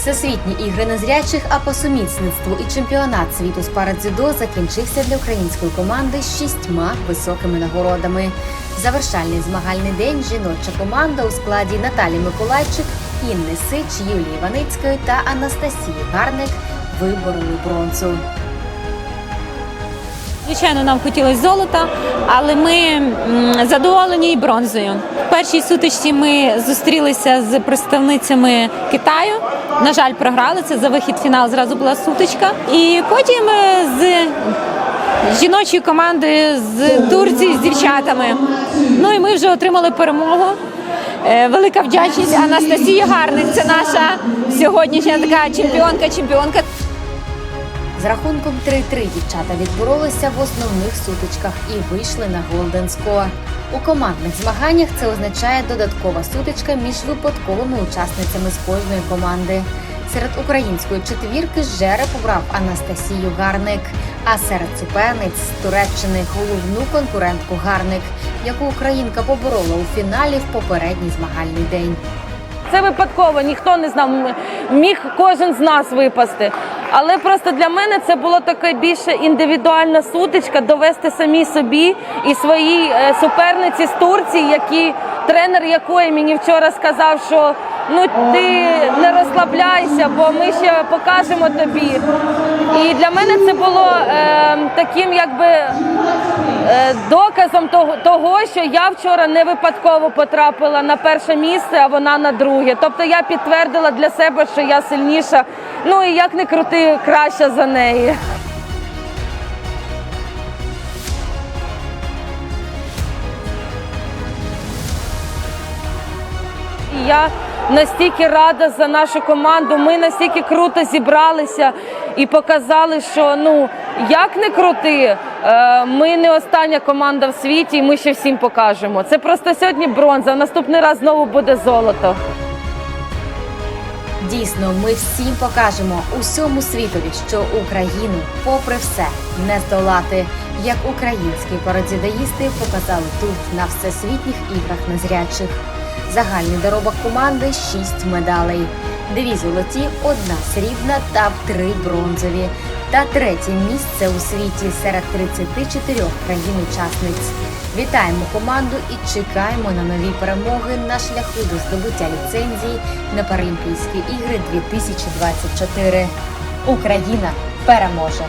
Всесвітні ігри незрячих, а по сумісництву і чемпіонат світу з парадзюдо закінчився для української команди з шістьма високими нагородами. Завершальний змагальний день жіноча команда у складі Наталі Миколайчик, Інни Сич, Юлії Ваницької та Анастасії Гарник вибороли бронзу. Звичайно, нам хотілося золота, але ми задоволені і бронзою. В першій сутичці ми зустрілися з представницями Китаю. На жаль, програли це за вихід в фінал. Зразу була сутичка. І потім е, з жіночою командою з Турції з дівчатами. Ну і ми вже отримали перемогу. Е, Велика вдячність Анастасії Гарник. Це наша сьогоднішня така чемпіонка, чемпіонка. З рахунком 3-3 дівчата відборолися в основних сутичках і вийшли на Голден Скор. У командних змаганнях це означає додаткова сутичка між випадковими учасницями з кожної команди. Серед української четвірки жереб обрав Анастасію Гарник, а серед суперниць з Туреччини головну конкурентку Гарник, яку українка поборола у фіналі в попередній змагальний день. Це випадково, ніхто не знав. Міг кожен з нас випасти. Але просто для мене це було таке більше індивідуальна сутичка довести самі собі і своїй е, суперниці з Турції, які тренер якої мені вчора сказав, що ну ти не розслабляйся, бо ми ще покажемо тобі. І для мене це було е, таким, якби е, доказом того, того, що я вчора не випадково потрапила на перше місце, а вона на друге. Тобто я підтвердила для себе, що я сильніша. Ну і як не крути, краща за неї. Я настільки рада за нашу команду. Ми настільки круто зібралися і показали, що ну як не крути, е, ми не остання команда в світі, і ми ще всім покажемо. Це просто сьогодні бронза. Наступний раз знову буде золото. Дійсно, ми всім покажемо усьому світові, що Україну, попри все, не здолати, як українські парадідаїсти показали тут на всесвітніх іграх незрячих. Загальний доробок команди 6 медалей. Дві золоті, одна срібна та три бронзові. Та третє місце у світі серед 34 країн-учасниць. Вітаємо команду і чекаємо на нові перемоги на шляху до здобуття ліцензії на Паралімпійські ігри 2024. Україна переможе!